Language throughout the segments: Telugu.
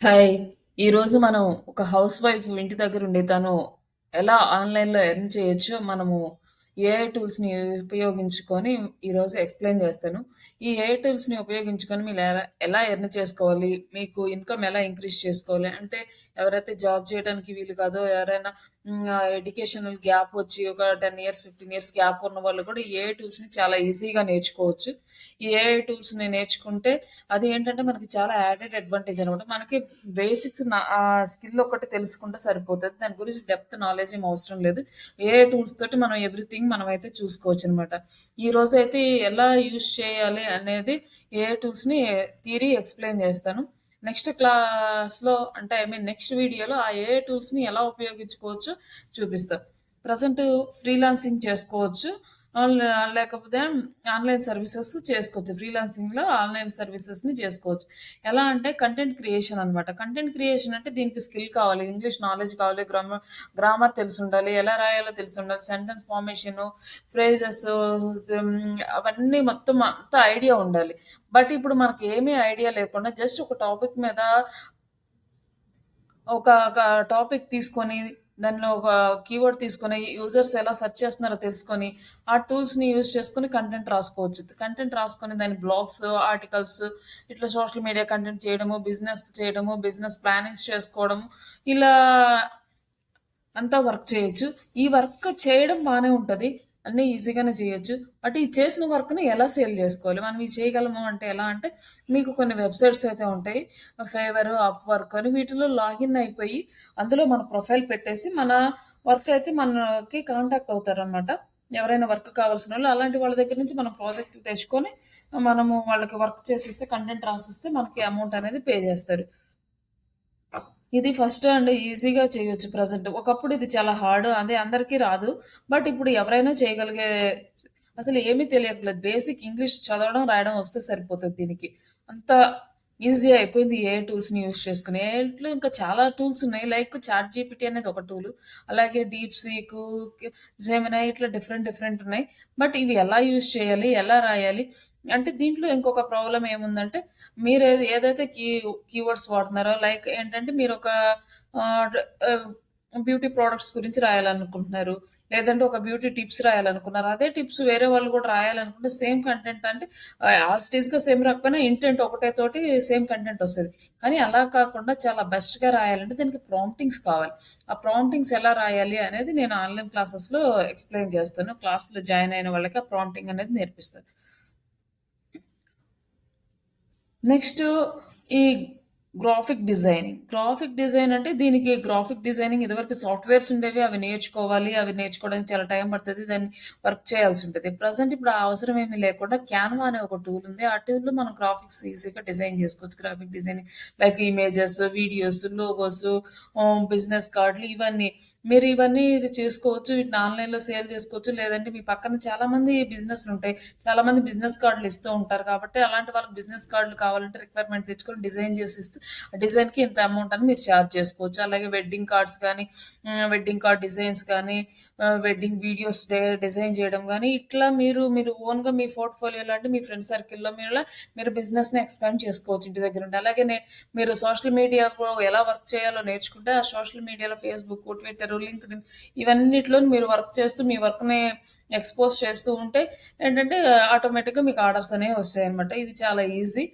హాయ్! ఈరోజు మనం ఒక హౌస్ వైఫ్ ఇంటి దగ్గరుండి తను ఎలా ఆన్‌లైన్‌లో ఎర్న్ చేయొచ్చో మనము ఏఐ టూల్స్‌ని ఉపయోగించుకొని ఈరోజు ఎక్స్‌ప్లెయిన్ చేస్తాను. ఈ ఏఐ టూల్స్‌ని ఉపయోగించుకొని మీరు ఎలా ఎలా ఎర్న్ చేసుకోవాలి? మీకు ఇన్‌కమ్ ఎలా ఇంక్రీజ్ చేసుకోవాలి? అంటే ఎవరైతే జాబ్ చేయడానికి వీలు కాదో ఎవరైనా ఎడ్యుకేషనల్ గ్యాప్ వచ్చి ఒక 10 ఇయర్స్, 15 ఇయర్స్ గ్యాప్ ఉన్న వాళ్ళు కూడా ఈ ఏఐ టూల్స్‌ని చాలా ఈజీగా నేర్చుకోవచ్చు. ఈ ఏఐ టూల్స్‌ని నేర్చుకుంటే అది ఏంటంటే మనకి చాలా యాడెడ్ అడ్వాంటేజ్ అనమాట. మనకి బేసిక్స్ నా స్కిల్ ఒక్కటి తెలుసుకుంటే సరిపోతుంది దాని గురించి డెప్త్ నాలెడ్జ్ ఏం అవసరం లేదు. ఏఐ టూల్స్ తోటి మనం ఎవ్రీథింగ్ మనమైతే రోజు అయితే ఎలా యూజ్ చేయాలి అనేది ఏఐ టూల్స్‌ని థియరీ ఎక్స్‌ప్లెయిన్ చేస్తాను. నెక్స్ట్ క్లాస్‌లో అంటే ఐ మీన్ నెక్స్ట్ వీడియోలో ఆ ఏ టూల్స్‌ని ఎలా ఉపయోగించుకోవచ్చు చూపిస్తాం ప్రజెంట్ ఫ్రీలాన్సింగ్ చేసుకోవచ్చు. లేకపోతే ఆన్‌లైన్ సర్వీసెస్ చేసుకోవచ్చు. ఫ్రీలాన్సింగ్‌లో ఆన్‌లైన్ సర్వీసెస్‌ని చేసుకోవచ్చు. ఎలా అంటే కంటెంట్ క్రియేషన్ అనమాట. కంటెంట్ క్రియేషన్ అంటే దీనికి స్కిల్ కావాలి. ఇంగ్లీష్ నాలెడ్జ్ కావాలి. గ్రామర్ గ్రామర్ తెలిసి ఉండాలి ఎలా రాయాలో తెలిసి ఉండాలి సెంటెన్స్ ఫార్మేషను, ఫ్రేజెస్ అవన్నీ మొత్తం అంతా ఐడియా ఉండాలి. బట్ ఇప్పుడు మనకి ఏమీ ఐడియా లేకుండా జస్ట్ ఒక టాపిక్ మీద ఒక టాపిక్ తీసుకొని, దానిలో ఒక కీవర్డ్ తీసుకొని, యూజర్స్ ఎలా సెర్చ్ చేస్తున్నారో తెలుసుకొని, ఆ టూల్స్‌ని యూజ్ చేసుకొని కంటెంట్ రాసుకోవచ్చు. కంటెంట్ రాసుకొని దాని బ్లాగ్స్, ఆర్టికల్స్ ఇట్లా సోషల్ మీడియా కంటెంట్ చేయడము, బిజినెస్ చేయడము, బిజినెస్ ప్లానింగ్స్ చేసుకోవడము, ఇలా అంతా వర్క్ చేయొచ్చు. ఈ వర్క్ చేయడం బాగానే ఉంటుంది అన్నీ ఈజీగానే చేయొచ్చు. బట్ ఈ చేసిన వర్క్‌ని ఎలా సేల్ చేసుకోవాలి మనం ఇది చేయగలము అంటే ఎలా అంటే, మీకు కొన్ని వెబ్‌సైట్స్ అయితే ఉంటాయి. ఫేవర్, అప్‌వర్క్ అని వీటిలో లాగిన్ అయిపోయి, అందులో మన ప్రొఫైల్ పెట్టేసి, మన వర్క్ అయితే మనకి కాంటాక్ట్ అవుతారనమాట. ఎవరైనా వర్క్ కావాల్సినోళ్ళు అలాంటి వాళ్ళ దగ్గర నుంచి మనం ప్రాజెక్ట్ తెచ్చుకొని, మనము వాళ్ళకి వర్క్ చేసిస్తే, కంటెంట్ రాసిస్తే మనకి అమౌంట్ అనేది పే చేస్తారు ఇది ఫస్ట్ అండ్ ఈజీగా చేయొచ్చు ప్రజెంట్ ఒకప్పుడు ఇది చాలా హార్డ్. అదే అందరికీ రాదు. బట్ ఇప్పుడు ఎవరైనా చేయగలిగే అసలు ఏమీ తెలియట్లేదు. బేసిక్ ఇంగ్లీష్ చదవడం, రాయడం వస్తే సరిపోతుంది దీనికి. అంత ఈజీ అయిపోయింది ఏ టూల్స్‌ని యూజ్ చేసుకుని ఏట్లో ఇంకా చాలా టూల్స్ ఉన్నాయి. లైక్ చాట్ జీపీటీ అనేది ఒక టూలు. అలాగే డీప్ సీకు, జెమినా ఇట్లా డిఫరెంట్ డిఫరెంట్ ఉన్నాయి. బట్ ఇవి ఎలా యూజ్ చేయాలి? ఎలా రాయాలి? అంటే దీంట్లో ఇంకొక ప్రాబ్లం ఏముందంటే, మీరు ఏదైతే కీ కీవర్డ్స్ వాడుతున్నారో లైక్ ఏంటంటే మీరు ఒక బ్యూటీ ప్రోడక్ట్స్ గురించి రాయాలనుకుంటున్నారు. లేదంటే ఒక బ్యూటీ టిప్స్ రాయాలనుకున్నారు. అదే టిప్స్ వేరే వాళ్ళు కూడా రాయాలనుకుంటే సేమ్ కంటెంట్ అంటే ఆహ్, యాజ్ సేమ్ రాకపోయినా ఇంటెంట్ ఒకటే తోటి సేమ్ కంటెంట్ వస్తుంది కానీ అలా కాకుండా చాలా బెస్ట్‌గా రాయాలంటే దానికి ప్రాంప్టింగ్స్ కావాలి. ఆ ప్రాంప్టింగ్స్ ఎలా రాయాలి అనేది నేను ఆన్‌లైన్ క్లాసెస్‌లో ఎక్స్‌ప్లెయిన్ చేస్తాను. క్లాస్‌లో జాయిన్ అయిన వాళ్ళకి ఆ ప్రాంప్టింగ్ అనేది నేర్పిస్తాను. నెక్స్ట్ ఈ గ్రాఫిక్ డిజైనింగ్. గ్రాఫిక్ డిజైన్ అంటే దీనికి గ్రాఫిక్ డిజైనింగ్ ఇదివరకు సాఫ్ట్‌వేర్స్ ఉండేవి. అవి నేర్చుకోవాలి. అవి నేర్చుకోవడానికి చాలా టైం పడుతుంది దాన్ని వర్క్ చేయాల్సి ఉంటుంది ప్రజెంట్ ఇప్పుడు ఆ అవసరం ఏమీ లేకుండా క్యాన్వా అనే ఒక టూల్ ఉంది. ఆ టూల్‌లో మనం గ్రాఫిక్స్ ఈజీగా డిజైన్ చేసుకోవచ్చు. Graphic designing like images, videos, logos business కార్డులు ఇవన్నీ. మీరు ఇవన్నీ ఇది చేసుకోవచ్చు. వీటిని ఆన్‌లైన్‌లో సేల్ చేసుకోవచ్చు. లేదంటే మీ పక్కన చాలామంది బిజినెస్లు ఉంటాయి చాలామంది బిజినెస్ కార్డులు ఇస్తూ ఉంటారు కాబట్టి అలాంటి వాళ్ళకి బిజినెస్ కార్డులు కావాలంటే రిక్వైర్మెంట్ తెచ్చుకొని డిజైన్ చేసి ఇస్తూ డిజైన్‌కి ఇంత అమౌంట్ అని మీరు ఛార్జ్ చేసుకోవచ్చు. అలాగే వెడ్డింగ్ కార్డ్స్ కానీ వెడ్డింగ్ కార్డ్ డిజైన్స్ కానీ వెడ్డింగ్ వీడియోస్ డే డిజైన్ చేయడం కానీ ఇట్లా మీరు మీరు ఓన్‌గా మీ పోర్ట్‌ఫోలియోలో అంటే మీ ఫ్రెండ్ సర్కిల్‌లో మీరు మీరు బిజినెస్‌ని ఎక్స్‌పాండ్ చేసుకోవచ్చు ఇంటి దగ్గర ఉంటే అలాగే మీరు సోషల్ మీడియాలో ఎలా వర్క్ చేయాలో నేర్చుకుంటే, ఆ సోషల్ మీడియాలో ఫేస్‌బుక్, ట్విట్టర్, లింక్డ్ ఇవన్నిట్లో మీరు వర్క్ చేస్తూ మీ వర్క్‌ని ఎక్స్‌పోజ్ చేస్తూ ఉంటే ఏంటంటే ఆటోమేటిక్‌గా మీకు ఆర్డర్స్ అనేవి వస్తాయన్నమాట. ఇది చాలా ఈజీ.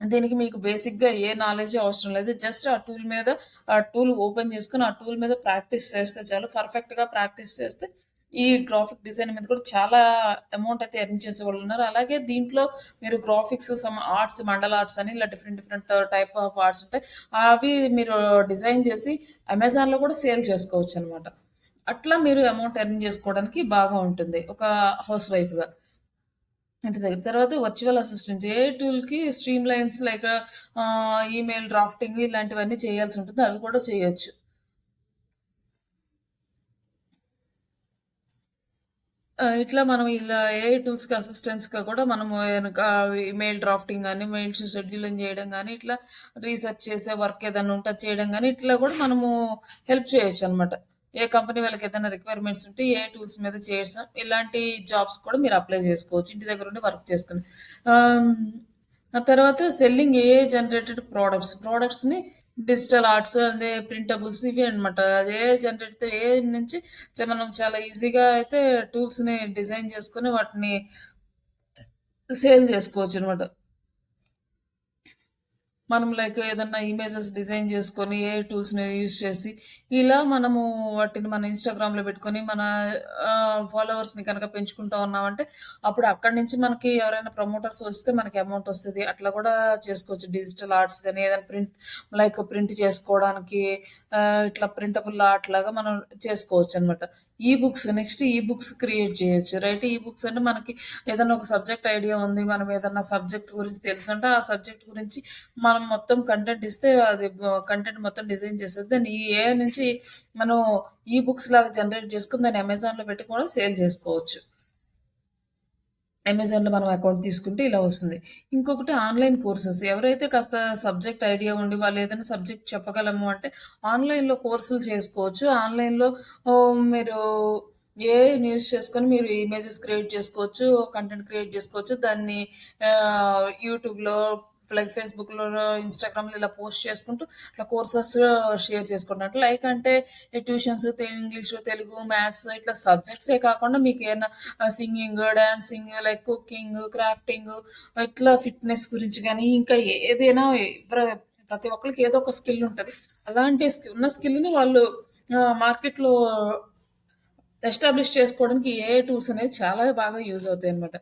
దీనికి మీకు బేసిక్‌గా ఏ నాలెడ్జ్ అవసరం లేదు. జస్ట్ ఆ టూల్ మీద ఆ టూల్ ఓపెన్ చేసుకుని ఆ టూల్ మీద ప్రాక్టీస్ చేస్తే చాలు. పర్ఫెక్ట్‌గా ప్రాక్టీస్ చేస్తే ఈ గ్రాఫిక్ డిజైన్ మీద కూడా చాలా అమౌంట్ అయితే ఎర్న్ ఉన్నారు అలాగే దీంట్లో మీరు graphics, some arts, mandala arts అని ఇలా different different type of arts ఉంటాయి. అవి మీరు డిజైన్ చేసి అమెజాన్‌లో కూడా సేల్ చేసుకోవచ్చు అనమాట అట్లా మీరు అమౌంట్ ఎర్న్ చేసుకోవడానికి బాగా ఉంటుంది. ఒక హౌస్ వైఫ్‌గా. అంటే దగ్గర. తర్వాత వర్చువల్ అసిస్టెంట్స్. ఏ టూల్‌కి streamlines like email drafting ఇలాంటివన్నీ చేయాల్సి ఉంటుంది అవి కూడా చేయొచ్చు. ఇట్లా మనం ఇలా ఏఐ టూల్స్‌కి అసిస్టెంట్స్‌గా కూడా మనము ఎనక ఈమెయిల్ డ్రాఫ్టింగ్ కానీ మెయిల్స్ షెడ్యూలింగ్ చేయడం కానీ ఇట్లా రీసెర్చ్ చేసే వర్క్ ఏదైనా ఉంటే చేయడం కానీ ఇట్లా కూడా మనము హెల్ప్ చేయొచ్చు అనమాట ఏ కంపెనీ వాళ్ళకి ఏదైనా రిక్వైర్మెంట్స్ ఉంటే ఏ టూల్స్ మీద చేయడం. ఇలాంటి జాబ్స్ కూడా మీరు అప్లై చేసుకోవచ్చు. ఇంటి దగ్గర ఉండి వర్క్ చేసుకొని. ఆ తర్వాత సెల్లింగ్ ఏ జనరేటెడ్ ప్రోడక్ట్స్ ప్రోడక్ట్స్ని డిజిటల్ ఆర్ట్స్ అదే ప్రింటబుల్స్ ఇవే అనమాట. ఏ జనరేట్ ఏ నుంచి మనం చాలా ఈజీగా అయితే టూల్స్‌ని డిజైన్ చేసుకొని వాటిని సేల్ చేసుకోవచ్చు అనమాట మనం లైక్ ఏదన్నా ఇమేజెస్ డిజైన్ చేసుకొని ఏ టూల్స్‌ని యూజ్ చేసి, ఇలా మనము వాటిని మన ఇన్‌స్టాగ్రామ్‌లో పెట్టుకొని మన ఫాలోవర్స్‌ని కనుక పెంచుకుంటా ఉన్నామంటే, అప్పుడు అక్కడి నుంచి మనకి ఎవరైనా ప్రమోటర్స్ వస్తే మనకి అమౌంట్ వస్తుంది అట్లా కూడా చేసుకోవచ్చు. డిజిటల్ ఆర్ట్స్ కానీ ఏదైనా ప్రింట్ లైక్ ప్రింట్ చేసుకోవడానికి ఇట్లా ప్రింటబుల్ ఆర్ట్ లాగా మనం చేసుకోవచ్చు అనమాట ebooks next ebooks create చేయొచ్చు. రైట్ ఈ బుక్స్ అంటే మనకి ఏదైనా ఒక సబ్జెక్ట్ ఐడియా ఉంది. మనం ఏదైనా సబ్జెక్ట్ గురించి తెలుసుంటే ఆ సబ్జెక్ట్ గురించి మనం మొత్తం కంటెంట్ ఇస్తే అది కంటెంట్ మొత్తం డిజైన్ చేసేది దాన్ని ఈ ఏ నుంచి మనం ఈ బుక్స్ లాగా జనరేట్ చేసుకొని దాన్ని అమెజాన్‌లో పెట్టి కూడా సేల్ చేసుకోవచ్చు. అమెజాన్‌లో మనం అకౌంట్ తీసుకుంటే ఇలా వస్తుంది. ఇంకొకటి ఆన్‌లైన్ కోర్సెస్. ఎవరైతే కాస్త సబ్జెక్ట్ ఐడియా ఉండి వాళ్ళు ఏదైనా సబ్జెక్ట్ చెప్పగలము అంటే ఆన్‌లైన్‌లో కోర్సులు చేసుకోవచ్చు. ఆన్‌లైన్‌లో మీరు ఏ న్యూస్ చేసుకొని మీరు ఇమేజెస్ క్రియేట్ చేసుకోవచ్చు. కంటెంట్ క్రియేట్ చేసుకోవచ్చు. దాన్ని యూట్యూబ్‌లో లైక్ ఫేస్బుక్లో ఇన్‌స్టాగ్రామ్‌లో ఇలా పోస్ట్ చేసుకుంటూ ఇట్లా కోర్సెస్ షేర్ చేసుకుంటున్నట్టు. లైక్ అంటే ట్యూషన్స్ ఇంగ్లీష్ తెలుగు, మ్యాథ్స్ ఇట్లా సబ్జెక్ట్సే కాకుండా మీకు ఏమైనా singing, dancing like cooking, crafting ఇట్లా ఫిట్‌నెస్ గురించి కానీ ఇంకా ఏదైనా ప్ర ప్రతి ఒక్కరికి ఏదో ఒక స్కిల్ ఉంటుంది. అలాంటి స్కి ఉన్న స్కిల్‌ని వాళ్ళు మార్కెట్‌లో ఎస్టాబ్లిష్ చేసుకోవడానికి ఏ టూల్స్ అనేవి చాలా బాగా యూజ్ అవుతాయి అనమాట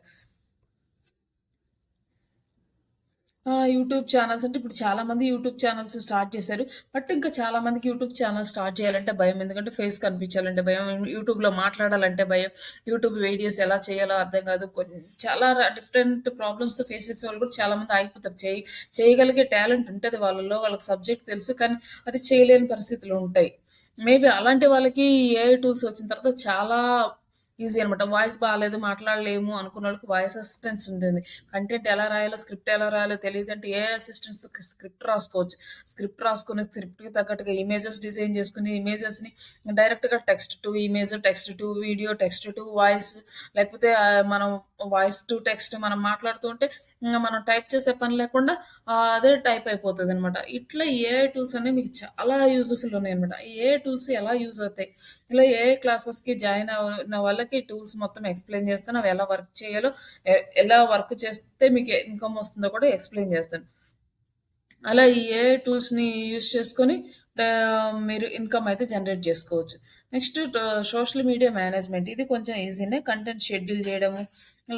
ఆ! యూట్యూబ్ ఛానెల్స్ అంటే ఇప్పుడు చాలా మంది యూట్యూబ్ ఛానెల్స్ స్టార్ట్ చేశారు. బట్ ఇంకా చాలా మందికి యూట్యూబ్ ఛానెల్ స్టార్ట్ చేయాలంటే భయం. ఎందుకంటే ఫేస్ కనిపించాలంటే భయం. యూట్యూబ్‌లో మాట్లాడాలంటే భయం. యూట్యూబ్ వీడియోస్ ఎలా చేయాలో అర్థం కాదు. కొన్ చాలా ర డిఫరెంట్ ప్రాబ్లమ్స్‌తో ఫేస్ చేసేవాళ్ళు కూడా చాలా మంది ఆగిపోతారు. చేయి చేయగలిగే టాలెంట్ ఉంటది వాళ్ళలో. వాళ్ళకి సబ్జెక్ట్ తెలుసు. కానీ అది చేయలేని పరిస్థితులు ఉంటాయి. మేబీ అలాంటి వాళ్ళకి ఏఐ టూల్స్ వచ్చిన తర్వాత చాలా ఈజీ అనమాట. వాయిస్ బాగాలేదు మాట్లాడలేము అనుకున్న వాళ్ళకి వాయిస్ అసిస్టెన్స్ ఉంటుంది. కంటెంట్ ఎలా రాయాలో, స్క్రిప్ట్ ఎలా రాయాలో తెలీదంటే ఏ అసిస్టెంట్స్ స్క్రిప్ట్ రాసుకోవచ్చు. స్క్రిప్ట్ రాసుకుని స్క్రిప్ట్‌కి తగ్గట్టుగా ఇమేజెస్ డిజైన్ చేసుకుని ఇమేజెస్‌ని డైరెక్ట్‌గా text to image, text to video, text to voice లేకపోతే మనం వాయిస్ టు టెక్స్ట్ మనం మాట్లాడుతూ ఉంటే మనం టైప్ చేసే పని లేకుండా అదే టైప్ అయిపోతుంది అనమాట ఇట్లా ఏఐ టూల్స్ అనేవి మీకు చాలా యూజ్‌ఫుల్ ఉన్నాయి అనమాట ఏఐ టూల్స్ ఎలా యూజ్ అవుతాయి? ఇలా ఏఐ క్లాసెస్‌కి జాయిన్ అయిన వాళ్ళకి టూల్స్ మొత్తం ఎక్స్‌ప్లెయిన్ చేస్తాను. అవి ఎలా వర్క్ చేయాలో, ఎలా వర్క్ చేస్తే మీకు ఇన్‌కమ్ వస్తుందో కూడా ఎక్స్‌ప్లెయిన్ చేస్తాను. అలా ఈ ఏ టూల్స్‌ని యూస్ చేసుకొని మీరు ఇన్‌కమ్ అయితే జనరేట్ చేసుకోవచ్చు. నెక్స్ట్ సోషల్ మీడియా మేనేజ్‌మెంట్ ఇది కొంచెం ఈజీనే. కంటెంట్ షెడ్యూల్ చేయడము,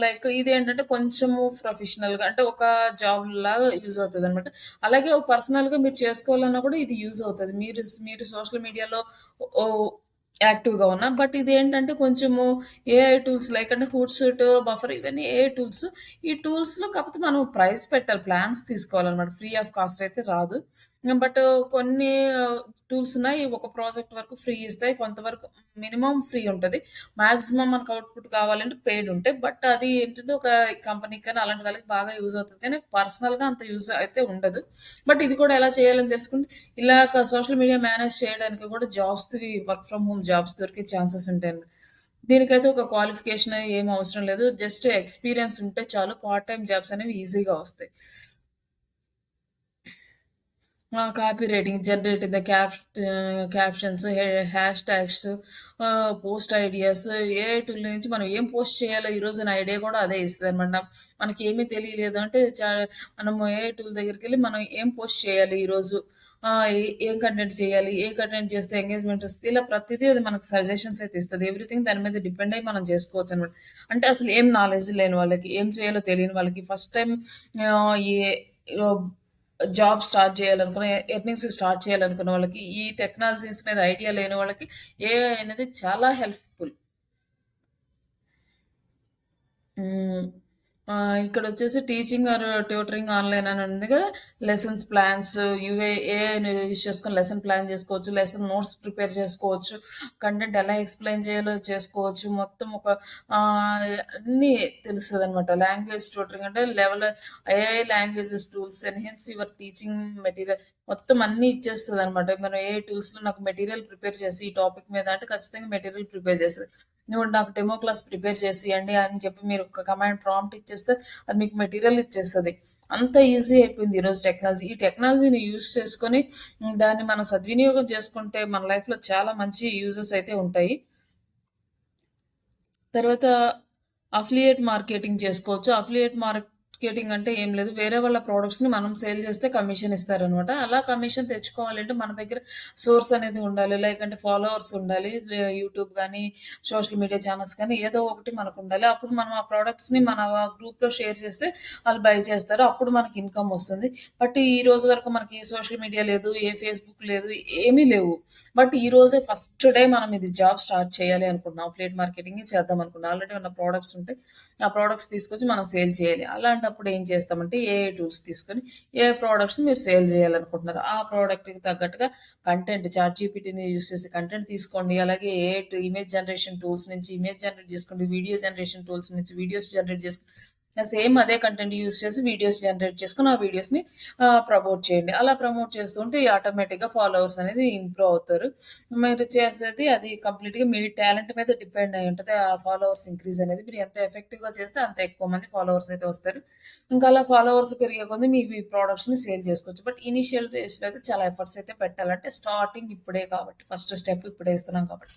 లైక్ ఇది ఏంటంటే కొంచెము ప్రొఫెషనల్‌గా అంటే ఒక జాబ్ లాగా యూజ్ అవుతుంది అనమాట అలాగే పర్సనల్‌గా మీరు చేసుకోవాలన్నా కూడా ఇది యూజ్ అవుతుంది మీరు మీరు సోషల్ మీడియాలో యాక్టివ్‌గా ఉన్నా. బట్ ఇది ఏంటంటే కొంచెము ఏఐ టూల్స్ లైక్ అంటే సూట్ బఫర్ ఇవన్నీ ఏఐ టూల్స్. ఈ టూల్స్‌లో కాకపోతే మనం ప్రైస్ పెట్టాలి. ప్లాన్స్ తీసుకోవాలన్నమాట ఫ్రీ ఆఫ్ కాస్ట్ అయితే రాదు. బట్ కొన్ని టూల్స్ ఉన్నాయి. ఒక ప్రాజెక్ట్ వరకు ఫ్రీ ఇస్తాయి. కొంతవరకు మినిమమ్ ఫ్రీ ఉంటుంది మాక్సిమం మనకు అవుట్‌పుట్ కావాలంటే పెయిడ్ ఉంటాయి. బట్ అది ఏంటంటే ఒక కంపెనీకి కానీ అలాంటి వాళ్ళకి బాగా యూజ్ అవుతుంది కానీ పర్సనల్‌గా అంత యూజ్ అయితే ఉండదు. బట్ ఇది కూడా ఎలా చేయాలని తెలుసుకుంటే ఇలా సోషల్ మీడియా మేనేజ్ చేయడానికి కూడా జాబ్స్‌కి వర్క్ ఫ్రమ్ హోమ్ జాబ్స్ దొరికే ఛాన్సెస్ ఉంటాయండి. దీనికైతే ఒక క్వాలిఫికేషన్ ఏం అవసరం లేదు. జస్ట్ ఎక్స్‌పీరియన్స్ ఉంటే చాలు. పార్ట్ టైం జాబ్స్ అనేవి ఈజీగా వస్తాయి. Copywriting, generating the cap captions, hashtags post ideas AI tool నుంచి మనం ఏం పోస్ట్ చేయాలో ఈరోజు అనే ఐడియా కూడా అదే ఇస్తుంది అనమాట మనకి ఏమీ తెలియలేదు అంటే మనము ఏ టూల్ దగ్గరికెళ్ళి మనం ఏం పోస్ట్ చేయాలి ఈరోజు? ఏం కంటెంట్ చేయాలి? ఏ కంటెంట్ చేస్తే ఎంగేజ్‌మెంట్ వస్తుంది ఇలా ప్రతిదీ అది మనకు సజెషన్స్ అయితే ఇస్తుంది ఎవ్రీథింగ్ దాని మీద డిపెండ్ అయ్యి మనం చేసుకోవచ్చు అనమాట అంటే అసలు ఏం నాలెడ్జ్ లేని వాళ్ళకి, ఏం చేయాలో తెలియని వాళ్ళకి, ఫస్ట్ టైం ఏ ఈ జాబ్ స్టార్ట్ చేయాలనుకున్న, ఎర్నింగ్స్ స్టార్ట్ చేయాలనుకున్న వాళ్ళకి, ఈ టెక్నాలజీస్ మీద ఐడియా లేని వాళ్ళకి ఏఐ అనేది చాలా హెల్ప్‌ఫుల్. ఇక్కడ వచ్చేసి టీచింగ్ ఆర్ ట్యూటరింగ్ ఆన్‌లైన్ అని ఉంది కదా! లెసన్స్ ప్లాన్స్ యువే యూస్ యూజ్ చేసుకొని లెసన్ ప్లాన్ చేసుకోవచ్చు. లెసన్ నోట్స్ ప్రిపేర్ చేసుకోవచ్చు. కంటెంట్ ఎలా ఎక్స్‌ప్లెయిన్ చేయాలో చేసుకోవచ్చు. మొత్తం ఒక అన్ని తెలుస్తుంది అనమాట లాంగ్వేజ్ ట్యూటరింగ్ అంటే level AI languages tools enhance your teaching material మొత్తం అన్ని ఇచ్చేస్తుంది అనమాట మనం ఏ టూల్స్‌లో నాకు మెటీరియల్ ప్రిపేర్ చేసి ఈ టాపిక్ మీద అంటే ఖచ్చితంగా మెటీరియల్ ప్రిపేర్ చేస్తుంది నువ్వు నాకు డెమో క్లాస్ ప్రిపేర్ చేసియండి అని చెప్పి మీరు ఒక కమాండ్ ప్రాంప్ట్ ఇచ్చేస్తే అది మీకు మెటీరియల్ ఇచ్చేస్తుంది అంత ఈజీ అయిపోయింది ఈరోజు టెక్నాలజీ. ఈ టెక్నాలజీని యూజ్ చేసుకొని దాన్ని మనం సద్వినియోగం చేసుకుంటే మన లైఫ్‌లో చాలా మంచి యూజెస్ అయితే ఉంటాయి. తర్వాత అఫిలియేట్ మార్కెటింగ్ చేసుకోవచ్చు. అఫిలియేట్ మార్కెటింగ్ అంటే ఏం లేదు. వేరే వాళ్ళ ప్రోడక్ట్స్ని మనం సేల్ చేస్తే కమిషన్ ఇస్తారనమాట. అలా కమిషన్ తెచ్చుకోవాలంటే మన దగ్గర సోర్స్ అనేది ఉండాలి. లైక్ అంటే ఫాలోవర్స్ ఉండాలి. యూట్యూబ్ కానీ సోషల్ మీడియా ఛానల్స్ కానీ ఏదో ఒకటి మనకు ఉండాలి అప్పుడు మనం ఆ ప్రోడక్ట్స్ని మన గ్రూప్‌లో షేర్ చేస్తే వాళ్ళు బై చేస్తారు. అప్పుడు మనకి ఇన్‌కమ్ వస్తుంది. బట్ ఈ రోజు వరకు మనకి సోషల్ మీడియా లేదు. ఏ ఫేస్‌బుక్ లేదు. ఏమీ లేవు. బట్ ఈ రోజే ఫస్ట్ డే మనం ఇది జాబ్ స్టార్ట్ చేయాలి అనుకుంటున్నాం. ఫ్లేట్ మార్కెటింగ్ చేద్దాం అనుకున్నాం. ఆల్రెడీ ఉన్న ప్రోడక్ట్స్ ఉంటే ఆ ప్రొడక్ట్స్ తీసుకొచ్చి మనం సేల్ చేయాలి. అలాంటి అప్పుడు ఏం చేస్తామంటే ఏ టూల్స్ తీసుకొని ఏ ప్రోడక్ట్స్ మీరు సేల్ చేయాలనుకుంటున్నారు ఆ ప్రోడక్ట్కి తగ్గట్టుగా కంటెంట్ చాట్ జీపీటీని యూజ్ చేసి కంటెంట్ తీసుకోండి. అలాగే ఏ ఇమేజ్ జనరేషన్ టూల్స్ నుంచి ఇమేజ్ జనరేట్ చేసుకోండి. వీడియో జనరేషన్ టూల్స్ నుంచి వీడియోస్ జనరేట్ చేసుకోండి. సేమ్ అదే కంటెంట్ యూస్ చేసి వీడియోస్ జనరేట్ చేసుకుని ఆ వీడియోస్‌ని ప్రమోట్ చేయండి. అలా ప్రమోట్ చేస్తుంటే ఆటోమేటిక్‌గా ఫాలోవర్స్ అనేది ఇంప్రూవ్ అవుతారు. మీరు చేసేది అది కంప్లీట్‌గా మీ టాలెంట్ మీద డిపెండ్ అయి ఉంటుంది ఆ ఫాలోవర్స్ ఇంక్రీజ్ అనేది. మీరు ఎంత ఎఫెక్టివ్‌గా చేస్తే అంత ఎక్కువ మంది ఫాలోవర్స్ అయితే వస్తారు. ఇంకా అలా ఫాలోవర్స్ పెరిగే కొద్ది మీ ప్రోడక్ట్స్ని ప్రొడక్ట్స్‌ని సేల్ చేసుకోవచ్చు. బట్ ఇనిషియల్ డేస్‌లో అయితే చాలా ఎఫర్ట్స్ అయితే పెట్టాలంటే స్టార్టింగ్ ఇప్పుడే కాబట్టి ఫస్ట్ స్టెప్ ఇప్పుడే ఇస్తున్నాం కాబట్టి.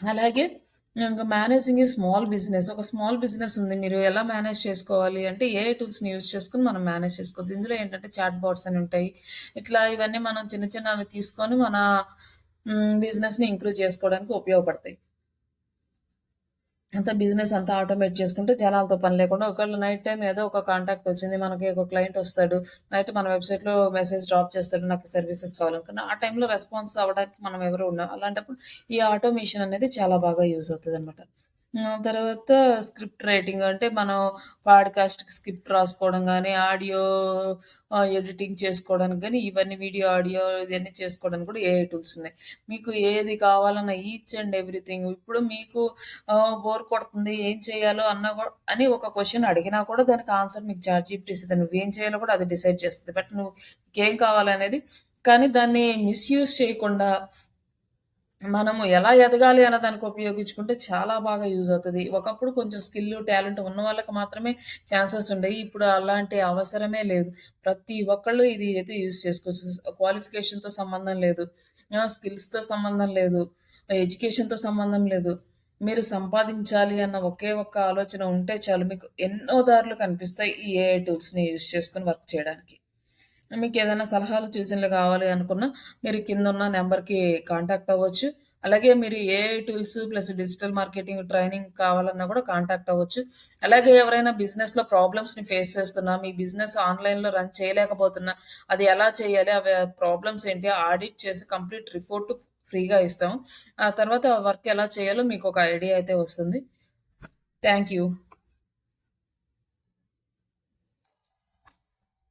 అలాగే ఇంకా మేనేజింగ్ ఈ స్మాల్ బిజినెస్. ఒక స్మాల్ బిజినెస్ ఉంది. మీరు ఎలా మేనేజ్ చేసుకోవాలి అంటే ఏ టూల్స్‌ని యూజ్ చేసుకొని మనం మేనేజ్ చేసుకోవచ్చు. ఇందులో ఏంటంటే చాట్ బాట్స్ అని ఉంటాయి. ఇట్లా ఇవన్నీ మనం చిన్న చిన్నవి తీసుకొని మన బిజినెస్‌ని ఇంప్రూవ్ చేసుకోవడానికి ఉపయోగపడతాయి. అంతా బిజినెస్ అంతా ఆటోమేట్ చేసుకుంటే జనాలతో పని లేకుండా ఒకవేళ నైట్ టైం ఏదో ఒక కాంటాక్ట్ వచ్చింది. మనకి ఒక క్లయింట్ వస్తాడు. నైట్ మన వెబ్‌సైట్‌లో మెసేజ్ డ్రాప్ చేస్తాడు. నాకు సర్వీసెస్ కావాలనుకున్న. ఆ టైంలో రెస్పాన్స్ అవ్వడానికి మనం ఎవరు ఉన్నాం అలాంటప్పుడు ఈ ఆటోమేషన్ అనేది చాలా బాగా యూజ్ అవుతదనమాట. హ్మ్. తర్వాత స్క్రిప్ట్ రైటింగ్ అంటే మనం పాడ్‌కాస్ట్‌కి స్క్రిప్ట్ రాసుకోవడం కానీ ఆడియో ఆహ్, ఎడిటింగ్ చేసుకోవడానికి కానీ ఇవన్నీ వీడియో, ఆడియో ఇవన్నీ చేసుకోవడానికి కూడా ఏఐ టూల్స్ ఉన్నాయి. మీకు ఏది కావాలన్నా ఈచ్ అండ్ ఎవ్రీథింగ్ ఇప్పుడు మీకు ఆహ్, బోర్ కొడుతుంది. ఏం చేయాలో అన్నా కూడా అని ఒక క్వెషన్ అడిగినా కూడా దానికి ఆన్సర్ మీకు చాట్ జీపీటీ ఇస్తది. నువ్వేం చేయాలో కూడా అది డిసైడ్ చేస్తది. బట్ నువ్వు నీకేం కావాలనేది కానీ దాన్ని మిస్‌యూజ్ చేయకుండా మనము ఎలా ఎదగాలి అన్న దానికి ఉపయోగించుకుంటే చాలా బాగా యూజ్ అవుతుంది ఒకప్పుడు కొంచెం స్కిల్, టాలెంట్ ఉన్న వాళ్ళకి మాత్రమే ఛాన్సెస్ ఉండేవి ఇప్పుడు అలాంటి అవసరమే లేదు. ప్రతి ఒక్కళ్ళు ఇది అయితే యూజ్ చేసుకోవచ్చు. క్వాలిఫికేషన్‌తో సంబంధం లేదు. స్కిల్స్‌తో సంబంధం లేదు. ఎడ్యుకేషన్‌తో సంబంధం లేదు. మీరు సంపాదించాలి అన్న ఒకే ఒక్క ఆలోచన ఉంటే చాలు. మీకు ఎన్నో దారులు కనిపిస్తాయి ఈ ఏఐ టూల్స్‌ని యూజ్ చేసుకొని వర్క్ చేయడానికి. మీకు ఏదైనా సలహాలు, సూచనలు కావాలి అనుకున్నా మీరు కింద ఉన్న నెంబర్కి కాంటాక్ట్ అవ్వచ్చు. అలాగే మీరు AI tools plus digital marketing training కావాలన్నా కూడా కాంటాక్ట్ అవ్వచ్చు. అలాగే ఎవరైనా బిజినెస్‌లో ప్రాబ్లమ్స్‌ని ఫేస్ చేస్తున్నా, మీ బిజినెస్ ఆన్‌లైన్‌లో రన్ చేయలేకపోతున్నా, అది ఎలా చేయాలి? అవి ప్రాబ్లమ్స్ ఏంటి? ఆడిట్ చేసి కంప్లీట్ రిపోర్ట్ ఫ్రీగా ఇస్తాం. ఆ తర్వాత వర్క్ ఎలా చేయాలో మీకు ఒక ఐడియా అయితే వస్తుంది. Thank you.